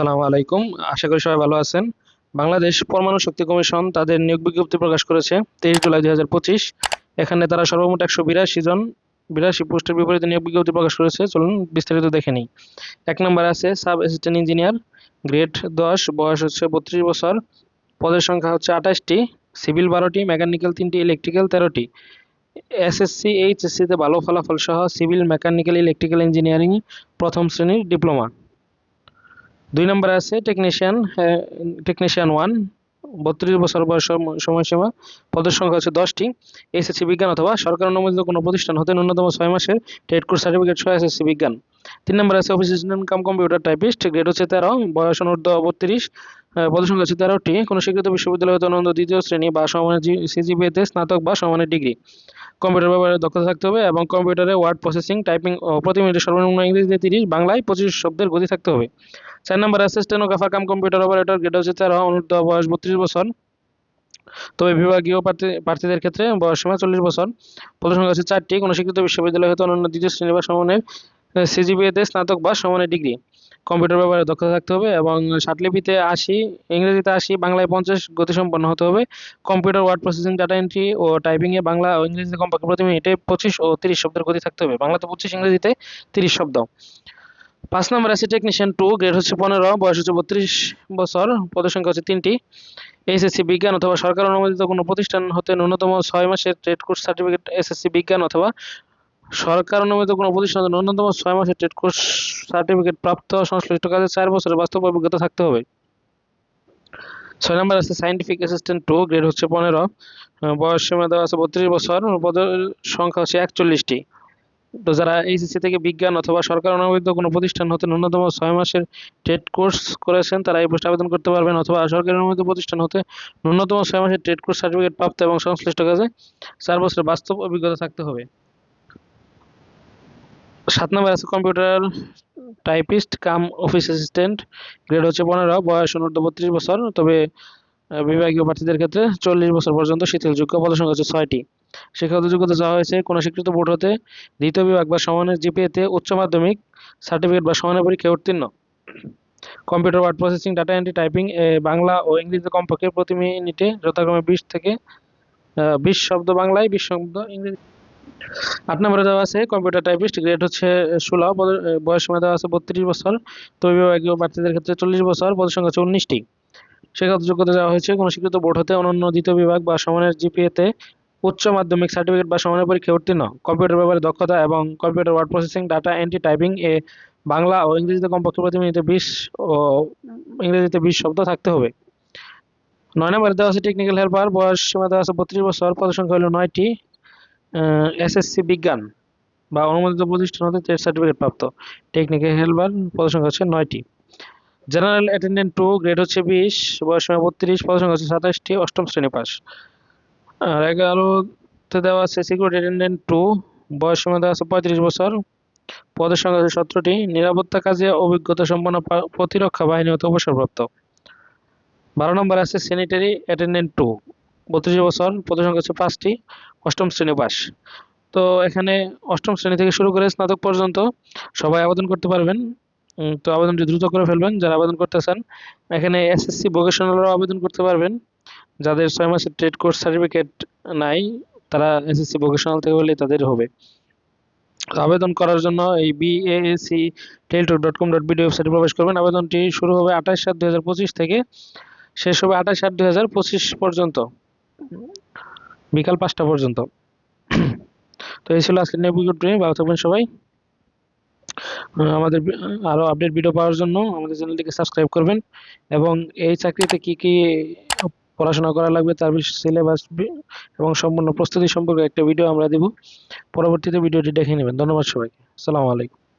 আসসালামু আলাইকুম। আশা করি সবাই ভালো আছেন। বাংলাদেশ পরমাণু শক্তি কমিশন তাদের নিয়োগ বিজ্ঞপ্তি প্রকাশ করেছে তেইশ জুলাই দু হাজার পঁচিশ। এখানে তারা সর্বমোট একশো বিরাশি জন, বিরাশি পোস্টের বিপরীতে নিয়োগ বিজ্ঞপ্তি প্রকাশ করেছে। চলুন বিস্তারিত দেখে নিই। এক নম্বরে আছে, সাব অ্যাসিস্ট্যান্ট ইঞ্জিনিয়ার, গ্রেড দশ, বয়স হচ্ছে বত্রিশ বছর। পদের সংখ্যা হচ্ছে আঠাশটি, সিভিল বারোটি, মেকানিক্যাল তিনটি, ইলেকট্রিক্যাল তেরোটি। এসএসসি এইচএসসিতে ভালো ফলাফল সহ সিভিল, মেকানিক্যাল, ইলেকট্রিক্যাল ইঞ্জিনিয়ারিং প্রথম শ্রেণির ডিপ্লোমা। দুই নম্বরে আছে টেকনিশিয়ান টেকনিশিয়ান ওয়ান বত্রিশ বছর বয়স সম- সময়সীমা, পদের সংখ্যা হচ্ছে দশটি এসএসসি বিজ্ঞান অথবা সরকার অনুমোদিত কোনো প্রতিষ্ঠান হতে ন্যূনতম ছয় মাসের ট্রেড কোর্স সার্টিফিকেট সহ এসএসসি বিজ্ঞান। তিন নম্বর আছে office cum computer typist grade হচ্ছে তেরো, বয়স অনুর্ধ বত্রিশ পদের সংখ্যা হচ্ছে তেরোটি। কোনো স্বীকৃত বিশ্ববিদ্যালয় হতে অনন্ত দ্বিতীয় শ্রেণি বা সমানের সিজিপিএতে স্নাতক বা সমানের ডিগ্রি। কম্পিউটার ব্যবহারে দক্ষতা থাকতে হবে এবং কম্পিউটারে ওয়ার্ড প্রসেসিং, টাইপিং ও প্রতি মিনিটে সর্বনিম্ন ইংরেজিতে তিরিশ, বাংলায় পঁচিশ শব্দের গতি থাকতে হবে। চার নম্বর ও গাফার কাম কম্পিউটার অপারেটর গ্রেড হচ্ছে তেরো, অনূর্ধ্ব বয়স বত্রিশ বছর। তবে বিভাগীয় প্রার্থী, প্রার্থীদের ক্ষেত্রে বয়স সীমা চল্লিশ বছর। পদের সংখ্যা হচ্ছে চারটি। কোনো শিক্ষিত বিশ্ববিদ্যালয় হতে অনন্য দ্বিতীয় শ্রেণি বা সমানের সিজিপিএতে স্নাতক বা সমানের ডিগ্রি। কম্পিউটার ব্যবহারে দক্ষতা থাকতে হবে এবং ষাটলিপিতে আশি ইংরেজিতে আশি বাংলায় পঞ্চাশ গতিসম্পন্ন হতে হবে। Computer word processing, data entry ও টাইপিংয়ে বাংলা ও ইংরেজিতে কমপক্ষে প্রতি মিনিটে পঁচিশ ও তিরিশ শব্দের গতি থাকতে হবে। বাংলাতে পঁচিশ, ইংরেজিতে তিরিশ শব্দ। পাঁচ নম্বর আছে টেকনিশিয়ান টু, গ্রেড হচ্ছে পনেরো, বয়স হচ্ছে বত্রিশ বছর পদের সংখ্যা হচ্ছে তিনটি। এসএসসি বিজ্ঞান অথবা সরকার অনুমোদিত কোনো প্রতিষ্ঠান হতে ন্যূনতম ছয় মাসের ট্রেড কোর্স সার্টিফিকেট এসএসসি বিজ্ঞান অথবা সরকার অনুমোদিত কোনো প্রতিষ্ঠান ন্যূনতম ছয় মাসের ট্রেড কোর্স সার্টিফিকেট প্রাপ্ত সংশ্লিষ্ট কাজে চার বছরের বাস্তব অভিজ্ঞতা থাকতে হবে। ছয় নম্বর আছে সাইন্টিফিক অ্যাসিস্ট্যান্ট টু গ্রেড হচ্ছে পনেরো। বয়স সীমা দেওয়া আছে বত্রিশ বছর, পদের সংখ্যা হচ্ছে একচল্লিশটি। তো যারা এইচএসসি থেকে বিজ্ঞান অথবা সরকার অনুমোদিত কোনো প্রতিষ্ঠান হতে ন্যূনতম ছয় মাসের ট্রেড কোর্স করেছেন, তারা এই পোস্টে আবেদন করতে পারবেন। অথবা সরকারি অনুমোদিত প্রতিষ্ঠান হতে ন্যূনতম ছয় মাসের ট্রেড কোর্স সার্টিফিকেট প্রাপ্ত এবং সংশ্লিষ্ট কাজে চার বছরের বাস্তব অভিজ্ঞতা থাকতে হবে। সাত নম্বর আছে computer typist, cum office assistant, grade হচ্ছে পনেরো, বয়স অনূর্ধ্ব বত্রিশ বছর, তবে বিভাগীয় প্রার্থীদের ক্ষেত্রে চল্লিশ বছর পর্যন্ত শিথিলযোগ্য পদসংখ্যা হচ্ছে ছয়টি। শিক্ষাগত যোগ্যতা চাওয়া হয়েছে কোনো স্বীকৃত বোর্ড হতে, দ্বিতীয় বিভাগ বা সমানের জিপিএতে উচ্চ মাধ্যমিক সার্টিফিকেট বা সমানের পরীক্ষায় উত্তীর্ণ। Computer word processing, data entry, typing Bangla ও ইংরেজিতে কমপক্ষে প্রতি মিনিটে যথাক্রমে বিশ থেকে বিশ শব্দ বাংলায়, বিশ শব্দ ইংরেজি আট নম্বরে দেওয়া আছে কম্পিউটার টাইপিস্ট গ্রেড হচ্ছে ষোলো বয়স সময় দেওয়া আছে বত্রিশ বছর তবে বিভাগীয় প্রার্থীদের ক্ষেত্রে চল্লিশ বছর, পদের সংখ্যা হচ্ছে উনিশটি। শিক্ষাগত যোগ্যতা দেওয়া হয়েছে, কোনো স্বীকৃত বোর্ড হতে অনন্য দ্বিতীয় বিভাগ বা সমানের জিপিএতে উচ্চ মাধ্যমিক সার্টিফিকেট বা সমানের পরীক্ষায় উত্তীর্ণ। কম্পিউটার ব্যবহারে দক্ষতা এবং computer word processing data entry typing এ বাংলা ও ইংরেজিতে কমপক্ষে প্রতি মিনিটে বিশ ও ইংরেজিতে বিশ শব্দ থাকতে হবে। নয় নম্বরে দেওয়া আছে টেকনিক্যাল হেল্পার বয়স সীমা দেওয়া আছে বত্রিশ বছর পদ সংখ্যা হলো নয়টি। এসএসসি বিজ্ঞান বা অনুমোদিত প্রতিষ্ঠান হতে ট্রেড সার্টিফিকেট প্রাপ্ত। টেকনিক্যাল হেল্পার পদ সংখ্যা হচ্ছে নয়টি। জেনারেল অ্যাটেন্ডেন্ট টু গ্রেড হচ্ছে বিশ, বয়স সীমা বত্রিশ পদ সংখ্যা হচ্ছে সাতাশটি, অষ্টম শ্রেণি পাস আর এগারোতে দেওয়া আছে সিকিউরিটি অ্যাটেন্ডেন্ট টু বয়স সীমা দেওয়া আছে পঁয়ত্রিশ বছর পদের সংখ্যা আছে সতেরোটি, নিরাপত্তা কাজে অভিজ্ঞতা সম্পন্ন প্রতিরক্ষা বাহিনী হতে অবসরপ্রাপ্ত। বারো নম্বর আছে স্যানিটারি অ্যাটেন্ডেন্ট টু বত্রিশ বছর পদের সংখ্যা হচ্ছে পাঁচটি, অষ্টম শ্রেণি পাস তো এখানে অষ্টম শ্রেণি থেকে শুরু করে স্নাতক পর্যন্ত সবাই আবেদন করতে পারবেন। তো আবেদনটি দ্রুত করে ফেলবেন। যারা আবেদন করতে চান এখানে এসএসসি ভোকেশনালরাও আবেদন করতে পারবেন। যাদের ছয় মাসের ট্রেড কোর্স সার্টিফিকেট নাই, তারা এসএসসি ভোকেশনাল থেকে হলে তাদের হবে। আবেদন করার জন্য এই BAAC teletalk dot com dot BD ওয়েবসাইটে প্রবেশ করবেন। আবেদনটি শুরু হবে আঠাশ সাত দু থেকে, শেষ হবে আঠাশ সাত দু পর্যন্ত। বিকাল পাঁচটা পর্যন্ত। তো এই ছিল আজকের নিয়োগ বিজ্ঞপ্তি ভালো থাকবেন সবাই। আমাদের বি- আরও আপডেট ভিডিও পাওয়ার জন্য আমাদের চ্যানেলটিকে সাবস্ক্রাইব করবেন এবং এই চাকরিতে কি কি পড়াশোনা করা লাগবে তার সিলেবাস এবং সম্পূর্ণ প্রস্তুতি সম্পর্কে একটা ভিডিও আমরা দেব। পরবর্তীতে ভিডিওটি দেখে নেবেন। ধন্যবাদ সবাইকে। আসসালামু আলাইকুম।